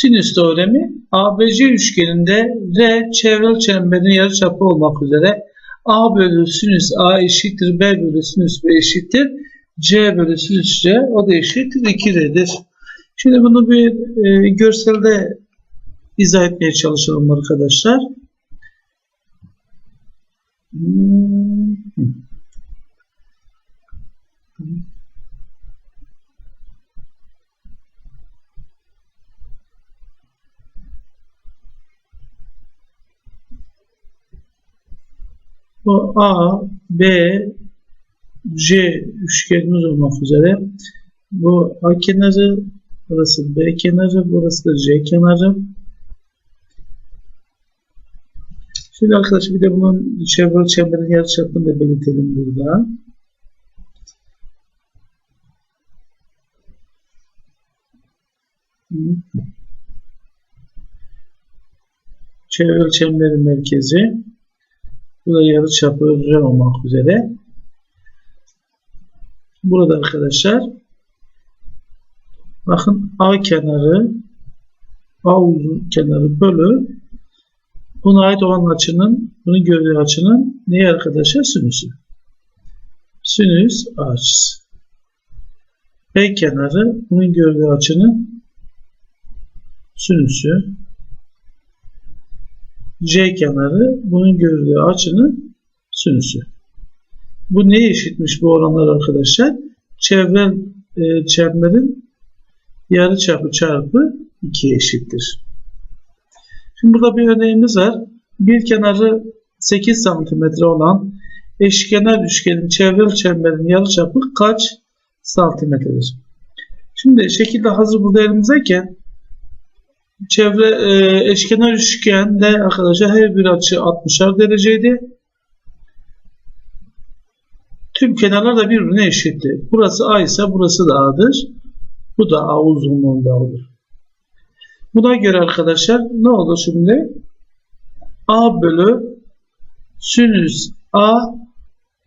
Sinüs teoremi ABC üçgeninde R çevrel çemberin yarıçapı olmak üzere A bölü sinüs A eşittir B bölü sinüs B eşittir C bölü sinüs C o da eşittir 2R'dir. Şimdi bunu bir e, görselde izah etmeye çalışalım arkadaşlar. Hmm. Bu A, B, C üçgenimiz olmak üzere bu A kenarı, burası B kenarı, burası da C kenarı. Şimdi arkadaşlar bir de bunun çevre çemberin yarıçapını da belirtelim burada. Çevre çemberin merkezi. Bu da yarıçapı R olmak üzere. Burada arkadaşlar bakın A kenarı A uzun kenarı bölü buna ait olan açının bunu gördüğü açının neyi arkadaşlar? Sinüsü. Sinüs açısı. B kenarı bunun gördüğü açının sinüsü. C kenarı bunun gördüğü açının sinüsü. Bu neye eşitmiş bu oranlar arkadaşlar? Çevre e, çemberin yarıçapı çarpı 2'ye eşittir. Şimdi burada bir örneğimiz var. Bir kenarı 8 cm olan eşkenar üçgenin çevrel çemberin yarıçapı kaç santimetredir? Şimdi şekilde hazır burada elimizdeyken çevre e, eşkenar üçgende arkadaşlar her bir açı 60'ar dereceydi. Tüm kenarlar da birbirine eşitti. Burası A ise burası da A'dır. Bu da A uzunluğunda olur. Buna göre arkadaşlar ne olur şimdi? A bölü sinüs A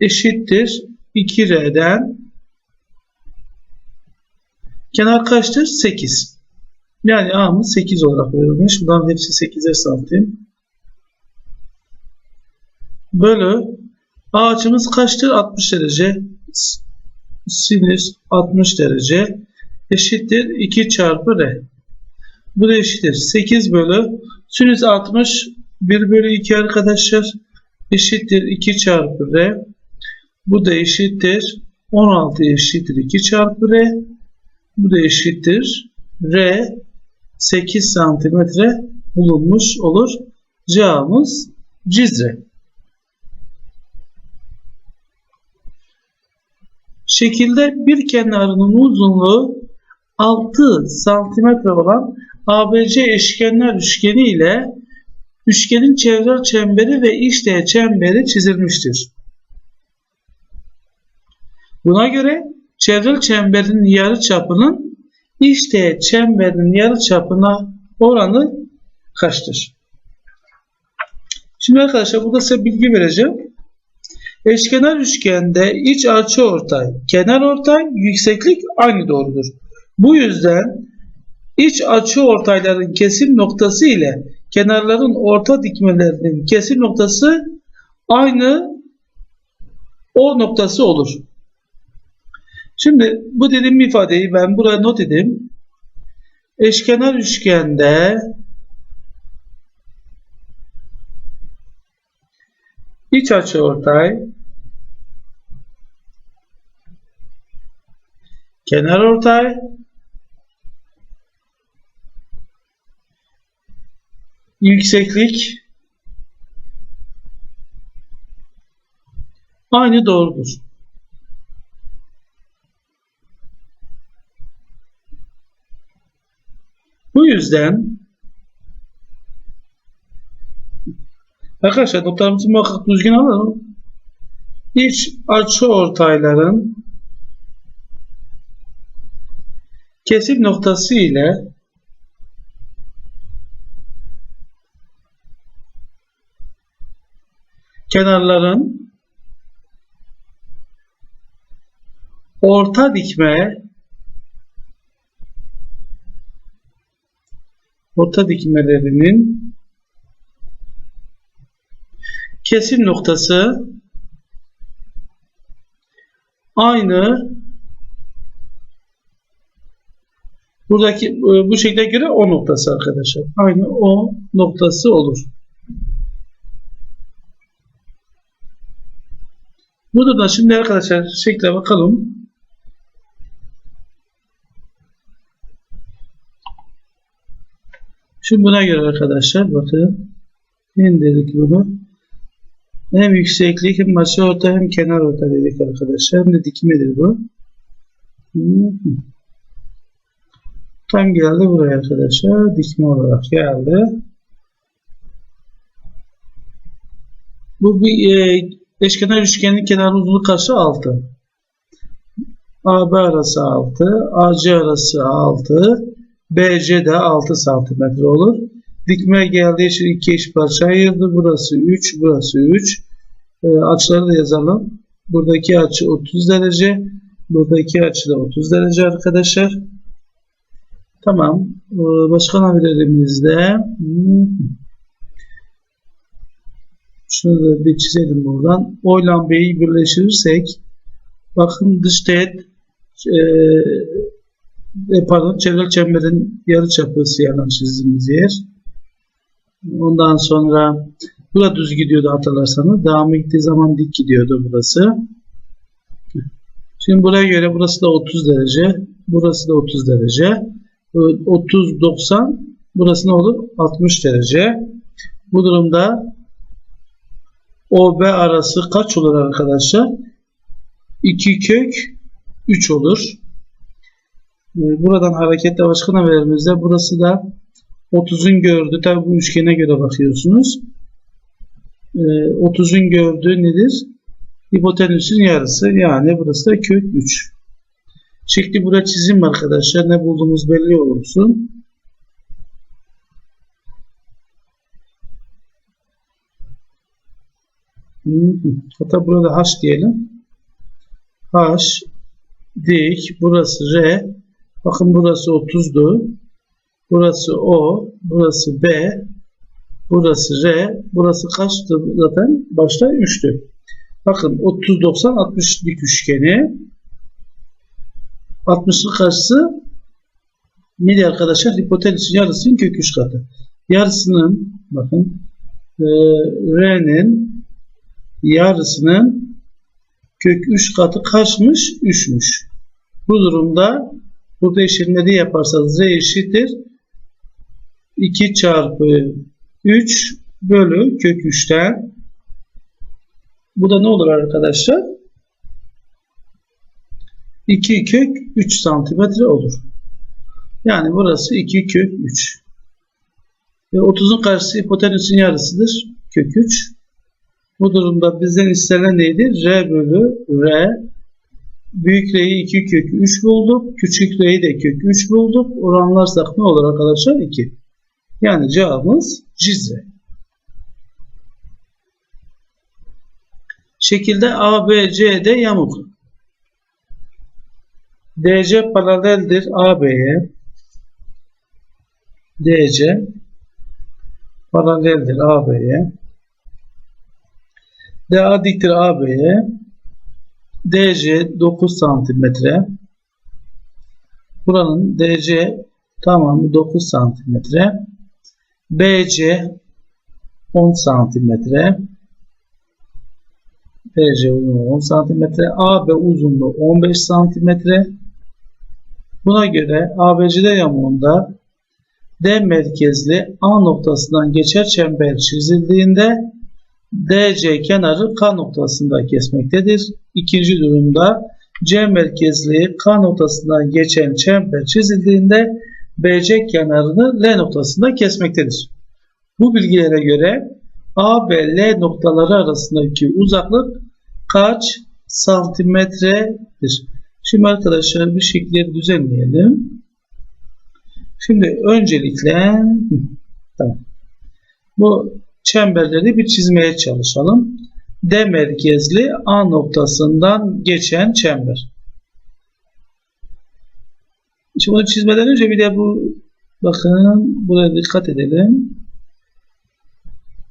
eşittir 2R'den kenar kaçtır? 8. Yani A'mız 8 olarak verilmiş. Bunların hepsi 8'er santim. Bölü A açımız kaçtır? 60 derece. Sinüs 60 derece eşittir 2 çarpı R. Bu da eşittir 8 bölü sinüs 60 1 bölü 2 arkadaşlar eşittir 2 çarpı R. Bu da eşittir 16 eşittir 2 çarpı R. Bu da eşittir R 8 santimetre bulunmuş olur. Cevabımız Cizre. Şekilde bir kenarının uzunluğu 6 santimetre olan ABC eşkenar üçgeni ile üçgenin çevre çemberi ve iç çemberi çizilmiştir. Buna göre çevre çemberin yarı çapının iç çemberin yarı çapına oranı kaçtır? Şimdi arkadaşlar burada size bilgi vereceğim. Eşkenar üçgende iç açı ortay, kenar ortay, yükseklik aynı doğrudur. Bu yüzden iç açı ortayların kesim noktası ile kenarların orta dikmelerinin kesim noktası aynı o noktası olur. Şimdi bu dediğim ifadeyi ben buraya not edeyim. Eşkenar üçgende iç açı ortay kenar ortay yükseklik aynı doğrudur. Bu yüzden arkadaşlar notlarımızı muhakkak düzgün alalım. İç açı ortayların kesim noktası ile kenarların orta dikme orta dikmelerinin kesim noktası aynı buradaki e, bu şekle göre o noktası arkadaşlar. Aynı o noktası olur. Burada da şimdi arkadaşlar şekle bakalım. Şimdi buna göre arkadaşlar bakın indirdik bunu. Hem yükseklik hem maçı orta hem kenar orta dedik arkadaşlar. Hem de dikmedir bu. Tam geldi buraya arkadaşlar. Dikme olarak geldi. Bu bir e, eşkenar üçgenin kenar uzunluğu kaçı? 6. AB arası 6. AC arası 6. BC de 6 santimetre olur. Dikme geldiği için iki eş parça ayırdı. Burası 3, burası 3. E, açıları da yazalım. Buradaki açı 30 derece. Buradaki açı da 30 derece arkadaşlar. Tamam. E, başka navilerimizde şunu da bir çizelim buradan. O lambayı birleştirirsek bakın dış teğet e, pardon çevrel çemberin yarıçapı siyahla çizdiğimiz yer. Ondan sonra burada düz gidiyordu hatırlarsanız. Devamı gittiği zaman dik gidiyordu burası. Şimdi buraya göre burası da 30 derece. Burası da 30 derece. 30 90 burası ne olur? 60 derece. Bu durumda OB arası kaç olur arkadaşlar? 2 kök 3 olur. Buradan hareketle başka navilerimizde burası da 30'un gördüğü tabi bu üçgene göre bakıyorsunuz. 30'un gördüğü nedir? Hipotenüsün yarısı yani burası da kök 3. Şekli burada çizim arkadaşlar. Ne bulduğumuz belli olsun. Hatta burada H diyelim. H dik. Burası R. Bakın burası 30'du. Burası O. Burası B. Burası R. Burası kaçtı zaten? Başta 3'tü. Bakın 30 90 60 dik üçgeni 60'ın karşısı neydi arkadaşlar? Hipotenüsün yarısının kök 3 katı. Yarısının bakın e, R'nin yarısının kök 3 katı kaçmış? 3'müş. Bu durumda burada eşitleri yaparsanız Z eşittir 2 çarpı 3 bölü kök 3'ten bu da ne olur arkadaşlar? 2 kök 3 santimetre olur. Yani burası 2 kök 3. Ve 30'un karşısı hipotenüsün yarısıdır. Kök 3. Bu durumda bizden istenen neydi? R bölü R. Büyük R'yi 2 kök 3 bulduk. Küçük R'yi de kök 3 bulduk. Oranlarsak ne olur arkadaşlar? 2. Yani cevabımız Cizre. Şekilde ABCD yamuk. DC paraleldir AB'ye. DC paraleldir AB'ye. DA diktir AB'ye. DC 9 santimetre. Buranın DC tamamı 9 santimetre. BC 10 santimetre. BC uzunluğu 10 santimetre. AB uzunluğu 15 santimetre. Buna göre ABCD yamuğunda D merkezli A noktasından geçer çember çizildiğinde DC kenarı K noktasında kesmektedir. İkinci durumda C merkezli K noktasından geçen çember çizildiğinde BC kenarını L noktasında kesmektedir. Bu bilgilere göre A ve L noktaları arasındaki uzaklık kaç santimetredir? Şimdi arkadaşlar bir şekilleri düzenleyelim. Şimdi öncelikle bu çemberleri bir çizmeye çalışalım. D merkezli A noktasından geçen çember. Şimdi bunu çizmeden önce bir de bu Bakın buraya dikkat edelim.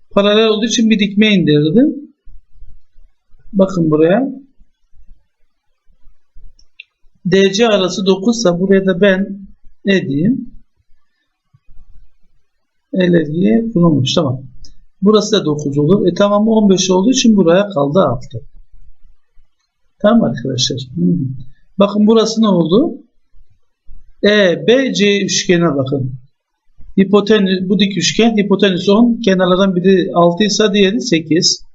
Paralel olduğu için bir dikme indirdim. Bakın buraya. DC arası 9 ise buraya da ben ne diyeyim? Eleriye kullanmış. Tamam. Burası da 9 olur. E tamamı 15 olduğu için buraya kaldı 6. Tamam arkadaşlar. Bakın burası ne oldu? E, B, C üçgene bakın. Hipotenüs, bu dik üçgen hipotenüs 10. Kenarlardan biri 6 ise diğeri 8.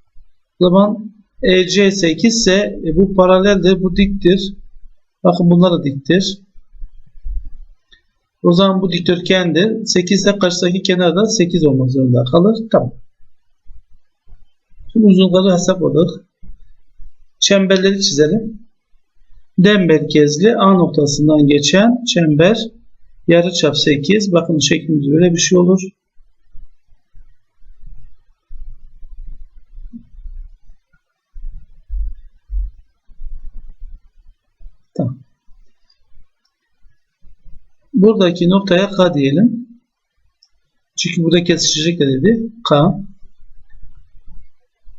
O zaman EC 8 ise e, bu paraleldir, bu diktir. Bakın bunlar da diktir. O zaman bu dikdörtgendir. 8 ise karşıdaki kenarda 8 olmak zorunda kalır. Tamam. Şimdi uzunlukları hesapladık. Çemberleri çizelim. D merkezli A noktasından geçen çember yarıçap 8. Bakın şeklimiz böyle bir şey olur. Buradaki noktaya K diyelim. Çünkü burada kesişecek de dedi. K.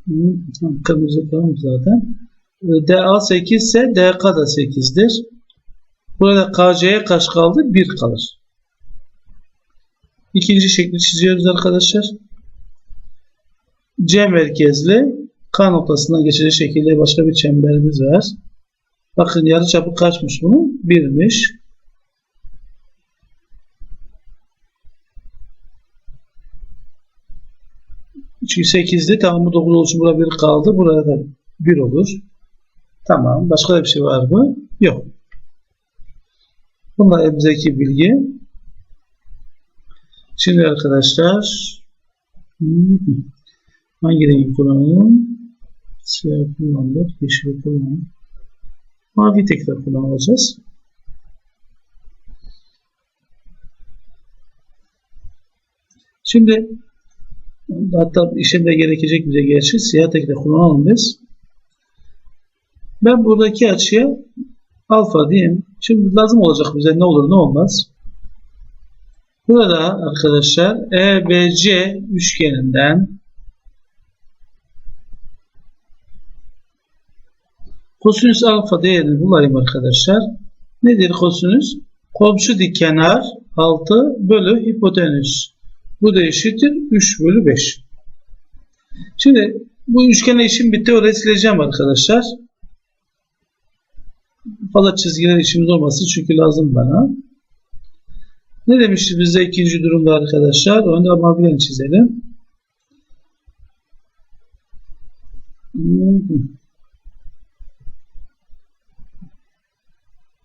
Hmm, Kırmızı K zaten. DA 8 ise DK da 8'dir. Burada KC'ye kaç kaldı? 1 kalır. İkinci şekli çiziyoruz arkadaşlar. C merkezli K noktasından geçecek şekilde başka bir çemberimiz var. Bakın yarıçapı kaçmış bunun? 1'miş. Çünkü 8'di. Tamamı 9 olduğu için burada 1 kaldı. Burada da 1 olur. Tamam. Başka da bir şey var mı? Yok. Bunlar elimizdeki bilgi. Şimdi arkadaşlar hangi rengi kullanalım? Siyah kullanılır. Yeşil kullanalım. Mavi tekrar kullanacağız. Şimdi hatta işinde gerekecek bize gerçi siyah tekrar kullanalım biz. Ben buradaki açıya alfa diyeyim. Şimdi lazım olacak bize ne olur ne olmaz. Burada arkadaşlar EBC üçgeninden kosinüs alfa değerini bulayım arkadaşlar. Nedir kosinüs? Komşu dik kenar 6 bölü hipotenüs. Bu da eşittir 3 bölü 5. Şimdi bu üçgene işim bitti. Orayı sileceğim arkadaşlar. Fazla çizgiler işimiz olmasın çünkü lazım bana. Ne demişti bize ikinci durumda arkadaşlar? Onu da maviyle çizelim.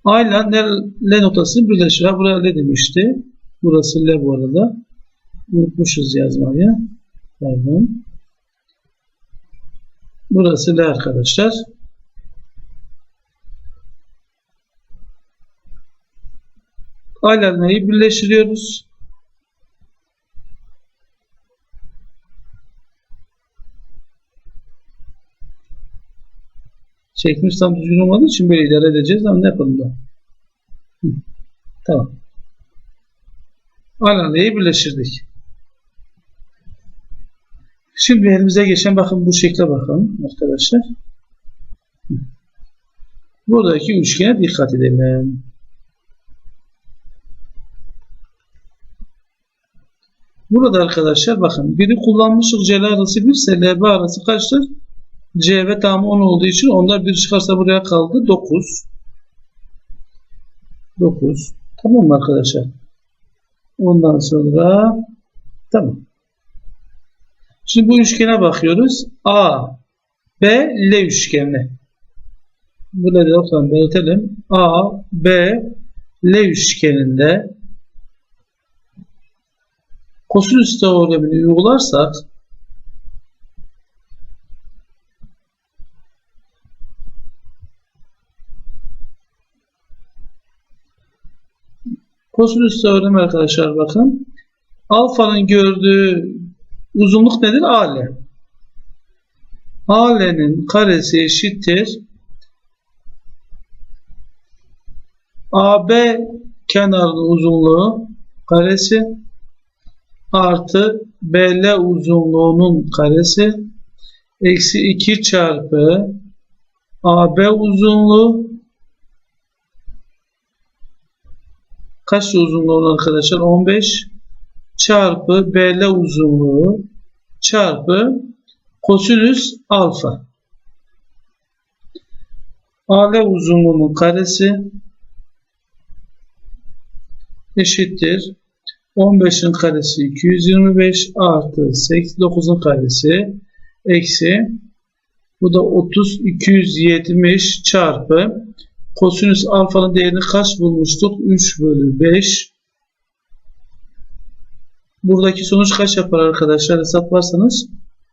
A ile L noktasını birleştirir. Buraya L demişti. Burası L bu arada. Unutmuşuz yazmayı. Pardon. Burası L arkadaşlar. Alanayı birleştiriyoruz. Çekmiş tam düzgün olmadığı için böyle idare edeceğiz ama ne yapalım da. Tamam. Alanayı birleştirdik. Şimdi elimize geçen bakın bu şekle bakalım arkadaşlar. Buradaki üçgene dikkat edelim. Burada arkadaşlar bakın biri kullanmışlık CL arası 1 ise LB arası kaçtır? C ve tamamı 10 olduğu için onda bir çıkarsa buraya kaldı 9. 9. Tamam mı arkadaşlar? Ondan sonra tamam. Şimdi bu üçgene bakıyoruz. A, B, L üçgeni. Böyle de ortadan belirtelim. A, B, L üçgeninde kosinüs teoremini uygularsak kosinüs teoremi arkadaşlar bakın alfanın gördüğü uzunluk nedir? AL. AL'nin karesi eşittir AB kenarının uzunluğu karesi artı BL uzunluğunun karesi eksi 2 çarpı AB uzunluğu kaç uzunluğu arkadaşlar? 15 çarpı BL uzunluğu çarpı kosinüs alfa. AL uzunluğunun karesi eşittir. 15'in karesi 225 artı 89'un karesi eksi bu da 30 270 çarpı kosinüs alfanın değerini kaç bulmuştuk? 3 bölü 5 buradaki sonuç kaç yapar arkadaşlar hesaplarsanız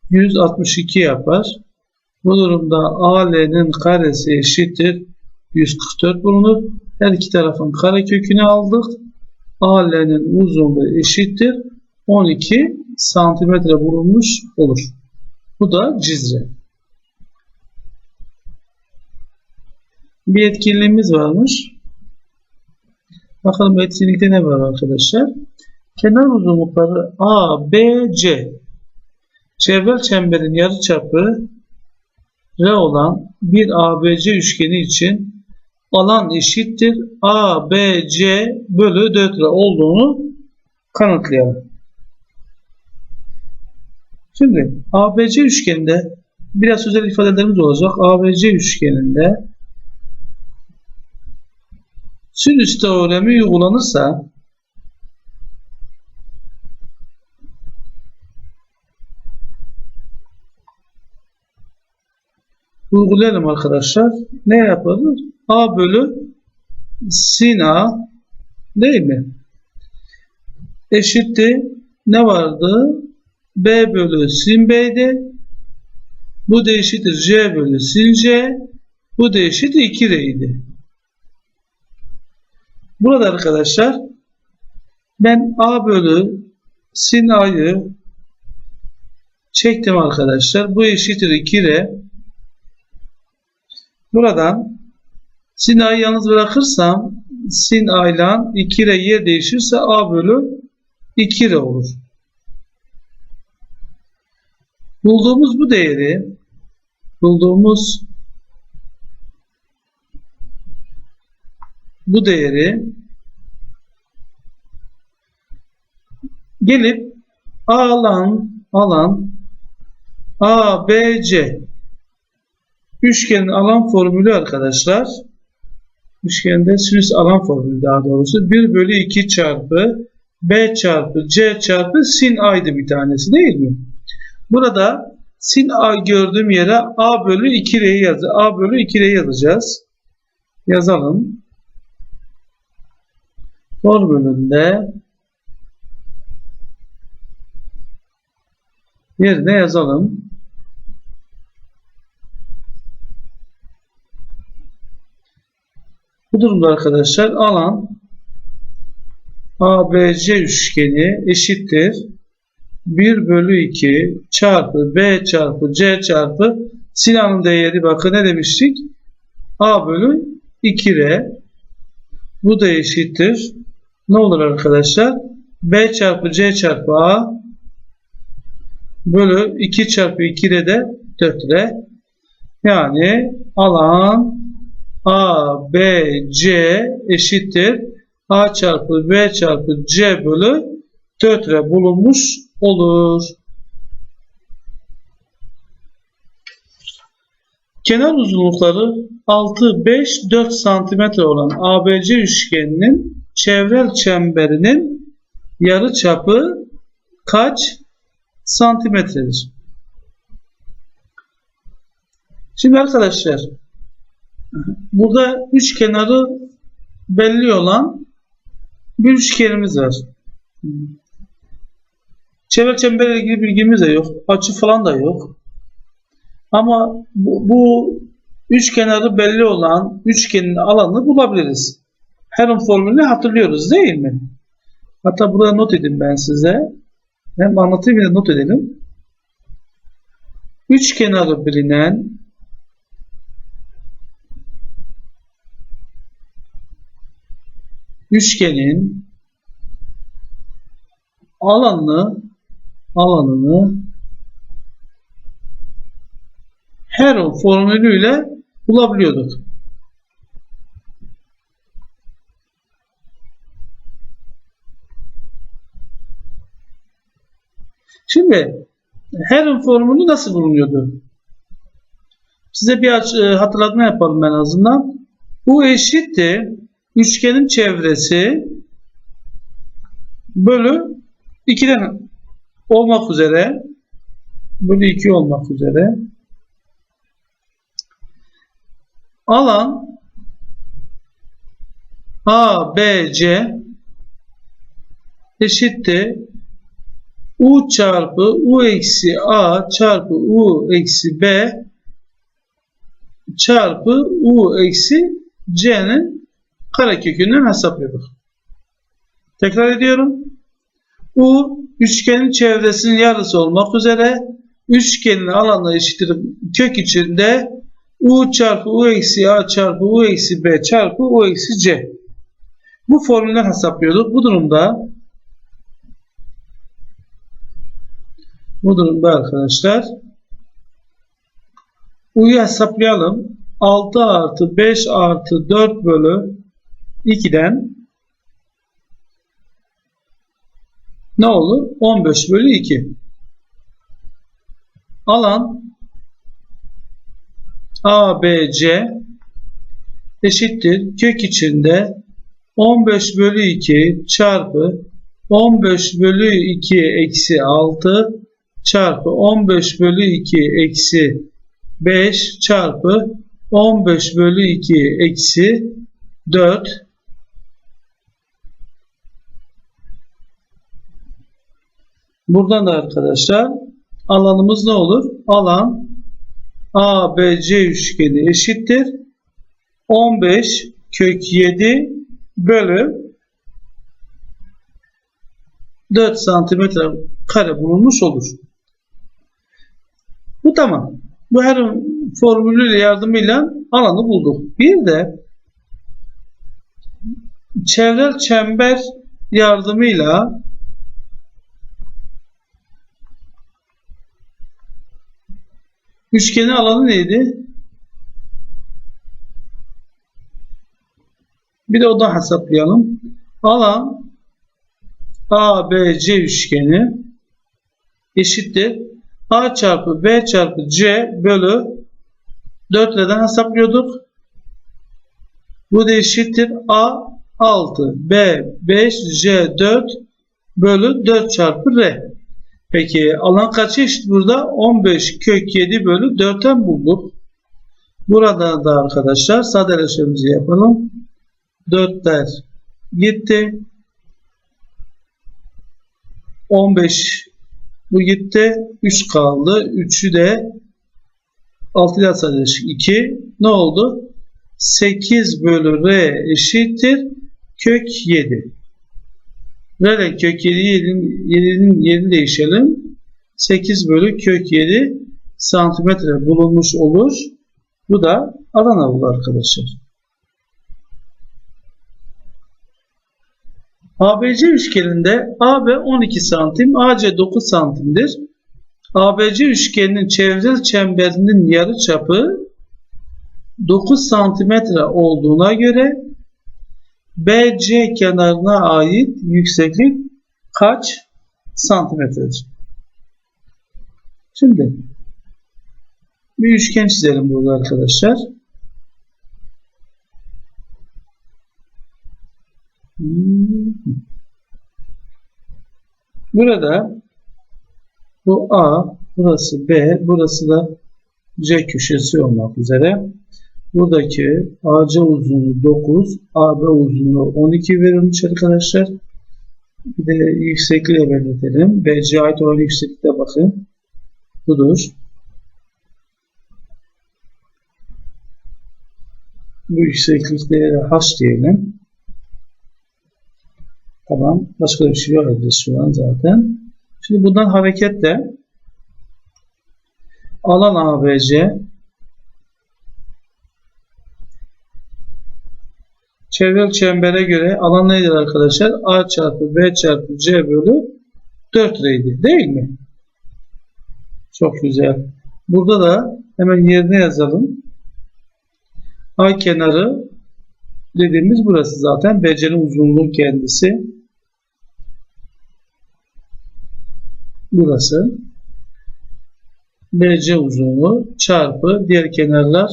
162 yapar. Bu durumda AL'nin karesi eşittir 144 bulunur. Her iki tarafın karekökünü aldık. AL'nin uzunluğu eşittir 12 santimetre bulunmuş olur. Bu da cizre. Bir etkinliğimiz varmış. Bakalım etkinlikte ne var arkadaşlar. Kenar uzunlukları A, B, C. Çevrel çemberin yarıçapı R olan bir ABC üçgeni için alan eşittir ABC bölü 4R olduğunu kanıtlayalım. Şimdi ABC üçgeninde biraz özel ifadelerimiz olacak. ABC üçgeninde sinüs teoremi uygulanırsa uygulayalım arkadaşlar. Ne yapılır? A bölü sin A değil mi? Eşittir. Ne vardı? B bölü sin B'de. Bu da eşittir C bölü sin C. Bu da eşittir 2 R'ydi. Burada arkadaşlar ben A bölü sin A'yı çektim arkadaşlar. Bu eşittir 2 R. Buradan sin yalnız bırakırsam sin a ile 2 ile yer değişirse a bölü 2 ile olur. Bulduğumuz bu değeri bulduğumuz bu değeri gelip alan alan A, B, C Üçgenin alan formülü arkadaşlar. Üçgende sinüs alan formülü daha doğrusu. 1 bölü 2 çarpı B çarpı C çarpı sin A'ydı bir tanesi değil mi? Burada sin A gördüğüm yere A bölü 2 R'yi yaz A bölü 2 R'yi yazacağız. Yazalım. Formülünde yerine yazalım. Bu durumda arkadaşlar alan ABC üçgeni eşittir 1 bölü 2 çarpı B çarpı C çarpı Sinan'ın değeri bakın ne demiştik? A bölü 2R bu da eşittir. Ne olur arkadaşlar? B çarpı C çarpı A bölü 2 çarpı 2R de 4R. Yani alan A, B, C eşittir. A çarpı B çarpı C bölü 4 lira bulunmuş olur. Kenar uzunlukları 6, 5, 4 santimetre olan ABC üçgeninin çevrel çemberinin yarı çapı kaç santimetredir? Şimdi arkadaşlar Burada üç kenarı belli olan bir üçgenimiz var. Çevre çemberle ilgili bilgimiz de yok. Açı falan da yok. Ama bu, bu üç kenarı belli olan üçgenin alanını bulabiliriz. Heron formülünü hatırlıyoruz değil mi? Hatta burada not edin ben size. Hem anlatayım ya not edelim. Üç kenarı bilinen üçgenin alanını alanını Heron formülüyle bulabiliyorduk. Şimdi Heron formülü nasıl bulunuyordu? Size bir e, hatırlatma yapalım en azından. Bu eşittir üçgenin çevresi bölü 2'den olmak üzere bölü 2 olmak üzere alan A, B, C eşittir. U çarpı U eksi A çarpı U eksi B çarpı U eksi C'nin karekökünden hesaplıyorduk. Tekrar ediyorum. U üçgenin çevresinin yarısı olmak üzere üçgenin alanı eşittir kök içinde U çarpı U eksi A çarpı U eksi B çarpı U eksi C. Bu formülden hesaplıyorduk. Bu durumda bu durumda arkadaşlar U'yu hesaplayalım. 6 artı 5 artı 4 bölü 2'den ne olur? 15 bölü 2. Alan ABC eşittir kök içinde 15 bölü 2 çarpı 15 bölü 2 eksi 6 çarpı 15 bölü 2 eksi 5 çarpı 15 bölü 2 eksi 4 Buradan da arkadaşlar alanımız ne olur? Alan ABC üçgeni eşittir. 15 kök 7 bölü 4 santimetre kare bulunmuş olur. Bu tamam. Bu her formülüyle yardımıyla alanı bulduk. Bir de çevrel çember yardımıyla üçgenin alanı neydi? Bir de odan hesaplayalım. Alan ABC üçgeni eşittir. A çarpı B çarpı C bölü 4 ileden hesaplıyorduk. Bu da eşittir. A 6, B 5, C 4 bölü 4 çarpı R. Peki alan kaç eşit burada? 15 kök 7 bölü 4'ten bulduk. Burada da arkadaşlar sadeleşmemizi yapalım. 4'ler gitti. 15 bu gitti. 3 kaldı. 3'ü de 6 ile sadeleştik. 2 ne oldu? 8 bölü R eşittir. Kök 7. R'nin kök 7'nin 7'nin yerini değişelim. 8 bölü kök 7 santimetre bulunmuş olur. Bu da Adana olur arkadaşlar. ABC üçgeninde AB 12 santim, AC 9 santimdir. ABC üçgeninin çevrel çemberinin yarıçapı 9 santimetre olduğuna göre BC kenarına ait yükseklik kaç santimetredir? Şimdi bir üçgen çizelim burada arkadaşlar. Burada bu A, burası B, burası da C köşesi olmak üzere. Buradaki AC uzunluğu 9, AB uzunluğu 12 verilmiş arkadaşlar. Bir de yüksekliği belirtelim. BC ait olan yükseklikte bakın. Budur. Bu yükseklik değeri H diyelim. Tamam. Başka bir şey yok şu an zaten. Şimdi bundan hareketle alan ABC çevrel çembere göre alan nedir arkadaşlar? A çarpı B çarpı C bölü 4 reydi değil mi? Çok güzel. Burada da hemen yerine yazalım. A kenarı dediğimiz burası zaten. BC'nin uzunluğu kendisi. Burası. BC uzunluğu çarpı diğer kenarlar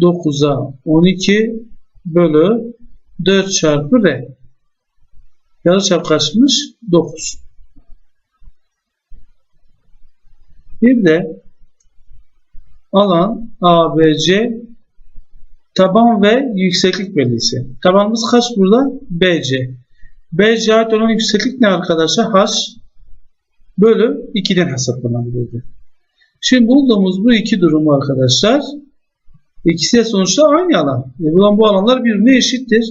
9'a 12 bölü 4 çarpı R. Yarıçap kaçmış? 9. Bir de alan ABC taban ve yükseklik bellisi. Tabanımız kaç burada? BC. BC ait olan yükseklik ne arkadaşlar? H bölü 2'den hesaplanabilirdi. Şimdi bulduğumuz bu iki durum arkadaşlar ikisi de sonuçta aynı alan. E bulan bu alanlar birbirine eşittir.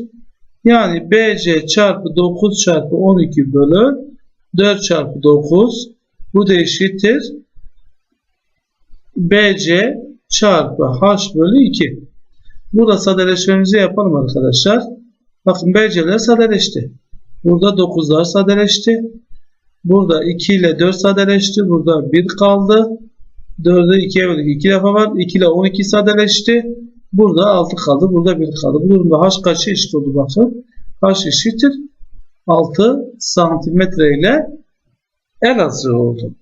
Yani BC çarpı 9 çarpı 12 bölü 4 çarpı 9 bu da eşittir. BC çarpı H bölü 2. Burada sadeleşmemizi yapalım arkadaşlar. Bakın BC'ler sadeleşti. Burada 9'lar sadeleşti. Burada 2 ile 4 sadeleşti. Burada 1 kaldı. 4'ü 2'ye böldük. 2 defa var. 2 ile 12 sadeleşti. Burada 6 kaldı. Burada 1 kaldı. Bu durumda H kaçı eşit oldu bakın. H eşittir. 6 santimetre ile Elazığ oldu.